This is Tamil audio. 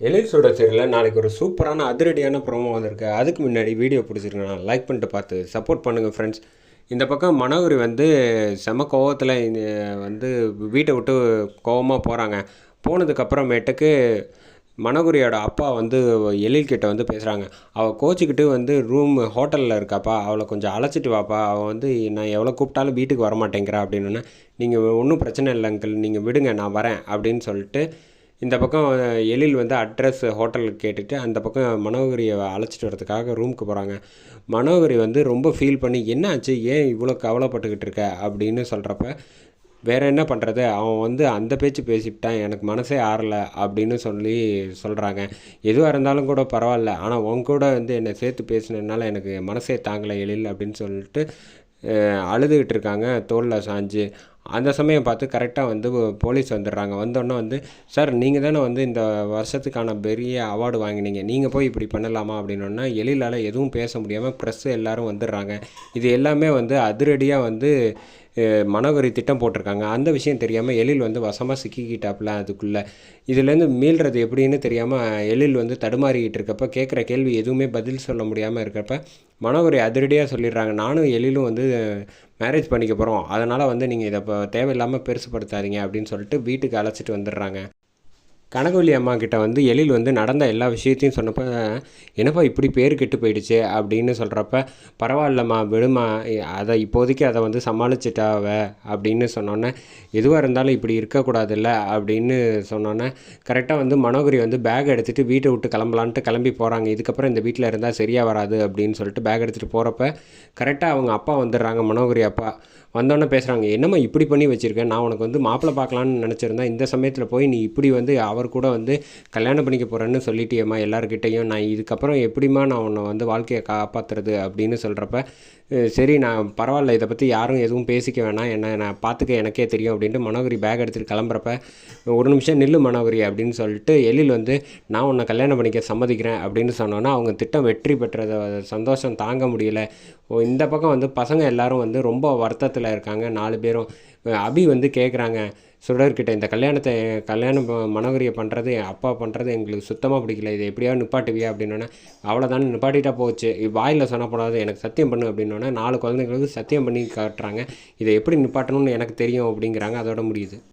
எலிசோட சீரியலில் நாளைக்கு ஒரு சூப்பரான அதிரடியான ப்ரோமோ வந்திருக்கு. அதுக்கு முன்னாடி வீடியோ பிடிச்சிருக்கேன் லைக் பண்ணிட்டு பார்த்து சப்போர்ட் பண்ணுங்கள் ஃப்ரெண்ட்ஸ் இந்த பக்கம் மனோகரி வந்து செம கோவத்தில் வந்து வீட்டை விட்டு கோவமாக போகிறாங்க போனதுக்கப்புறமேட்டுக்கு மனகுரியோட அப்பா வந்து எழில்கிட்ட வந்து பேசுகிறாங்க அவள் கோச்சிக்கிட்டு வந்து ரூம் ஹோட்டலில் இருக்காப்பா. அவளை கொஞ்சம் அழைச்சிட்டு வாப்பா. அவள் வந்து நான் எவ்வளோ கூப்பிட்டாலும் வீட்டுக்கு வரமாட்டேங்கிறா அப்படின்னா நீங்கள் ஒன்றும் பிரச்சனை இல்லைங்கள் நீங்கள் விடுங்க நான் வரேன் அப்படின்னு சொல்லிட்டு இந்த பக்கம் எழில் வந்து அட்ரஸ் ஹோட்டலுக்கு கேட்டுட்டு அந்த பக்கம் மனோகரியை அழைச்சிட்டு வரதுக்காக ரூமுக்கு போகிறாங்க மனோகரி வந்து ரொம்ப ஃபீல் பண்ணி என்ன ஆச்சு ஏன் இவ்வளோ கவலைப்பட்டுக்கிட்டு இருக்க? அப்படின்னு சொல்கிறப்ப வேற என்ன பண்ணுறது அவன் வந்து அந்த பேச்சு பேசிவிட்டான் எனக்கு மனசே ஆறலை. அப்படின்னு சொல்லி சொல்கிறாங்க எதுவாக இருந்தாலும் கூட பரவாயில்ல. ஆனால் உன் கூட வந்து என்னை சேர்த்து பேசினதுனால எனக்கு மனசே தாங்கலை எழில். அப்படின்னு சொல்லிட்டு அழுதுகிட்டு இருக்காங்க தோளில் சாஞ்சு. அந்த சமயம் பார்த்து கரெக்டாக வந்து போலீஸ் வந்துடுறாங்க. வந்தோடனே வந்து சார் நீங்கள் தானே வந்து இந்த வருஷத்துக்கான பெரிய அவார்டு வாங்கினீங்க. நீங்கள் போய் இப்படி பண்ணலாமா? அப்படின்னோன்னா எழிலால் எதுவும் பேச முடியாமல் ப்ரெஸ்ஸு எல்லோரும் வந்துடுறாங்க. இது எல்லாமே வந்து அதிரடியாக வந்து மனவரி மனோகரி திட்டம் போட்டிருக்காங்க. அந்த விஷயம் தெரியாமல் எழில் வந்து வசமாக சிக்கிக்கிட்டாப்புல அதுக்குள்ளே. இதுலேருந்து மீள்றது எப்படின்னு தெரியாமல் எழில் வந்து தடுமாறிக்கிட்டு இருக்கப்ப கேட்குற கேள்வி எதுவுமே பதில் சொல்ல முடியாமல் இருக்கிறப்ப மனோகரி அதிரடியாக சொல்லிடுறாங்க. நானும் எழிலும் வந்து மேரேஜ் பண்ணிக்க போகிறோம் அதனால் வந்து நீங்கள் இதை இப்போ தேவையில்லாமல் பெருசுப்படுத்தாதீங்க அப்படின்னு சொல்லிட்டு வீட்டுக்கு அழைச்சிட்டு வந்துடுறாங்க. கனகவல்லி அம்மா கிட்ட வந்து எழில் வந்து நடந்த எல்லா விஷயத்தையும் சொன்னப்போ என்னப்பா இப்படி பேர் கெட்டு போயிடுச்சு? அப்படின்னு சொல்கிறப்ப பரவாயில்லம்மா விடுமா அதை இப்போதைக்கு அதை வந்து சமாளிச்சிட்டாவ? அப்படின்னு சொன்னோன்னே எதுவாக இருந்தாலும் இப்படி இருக்கக்கூடாதுல்ல? அப்படின்னு சொன்னோன்னே கரெக்டாக வந்து மனோகரி வந்து பேக் எடுத்துகிட்டு வீட்டை விட்டு கிளம்பலான்ட்டு கிளம்பி போகிறாங்க இதுக்கப்புறம் இந்த வீட்டில் இருந்தால் சரியாக வராது. அப்படின்னு சொல்லிட்டு பேக் எடுத்துகிட்டு போகிறப்ப கரெக்டாக அவங்க அப்பா வந்துடுறாங்க மனோகரி அப்பா. வந்தோடனே பேசுகிறாங்க என்னம்மா இப்படி பண்ணி வச்சுருக்கேன் நான் உனக்கு வந்து மாப்பிள்ளை பார்க்கலான்னு நினச்சிருந்தேன் இந்த சமயத்தில் போய் நீ இப்படி வந்து அவர் கூட வந்து கல்யாணம் பண்ணிக்க போகிறேன்னு சொல்லிட்டியம்மா எல்லாருக்கிட்டேயும் நான் இதுக்கப்புறம் எப்படிம்மா நான் உன்னை வந்து வாழ்க்கையை காப்பாற்றுறது அப்படின்னு சொல்கிறப்ப சரி நான் பரவாயில்ல இதை பற்றி யாரும் எதுவும் பேசிக்க வேணாம். என்ன நான் பார்த்துக்க எனக்கே தெரியும் அப்படின்ட்டு மனோகரி பேக் எடுத்துகிட்டு கிளம்புறப்ப ஒரு நிமிஷம் நில்லு மனோகரி அப்படின்னு சொல்லிட்டு எழில் வந்து நான் உன்னை கல்யாணம் பண்ணிக்க சம்மதிக்கிறேன் அப்படின்னு சொன்னோன்னா அவங்க திட்டம் வெற்றி பெற்றதை சந்தோஷம் தாங்க முடியல. ஓ இந்த பக்கம் வந்து பசங்க எல்லாரும் வந்து ரொம்ப வருத்தத்தில் இருக்காங்க. நாலு பேரும் அபி வந்து கேட்குறாங்க சுடர்கிட்ட இந்த கல்யாணத்தை கல்யாணம் மனவரியை பண்ணுறது அப்பா பண்ணுறது எங்களுக்கு சுத்தமாக பிடிக்கல. இதை எப்படியாவது நிப்பாட்டுவியா? அப்படின்னோடனே அவ்வளோதானே நிப்பாட்டிட்டா போச்சு. வாயில் சொன்னப்படாது எனக்கு சத்தியம் பண்ணு. அப்படின்னோடனே நாலு குழந்தைங்களுக்கு சத்தியம் பண்ணி காட்டுறாங்க. இதை எப்படி நிப்பாட்டணும்னு எனக்கு தெரியும். அப்படிங்கிறாங்க. அதோட முடியுது.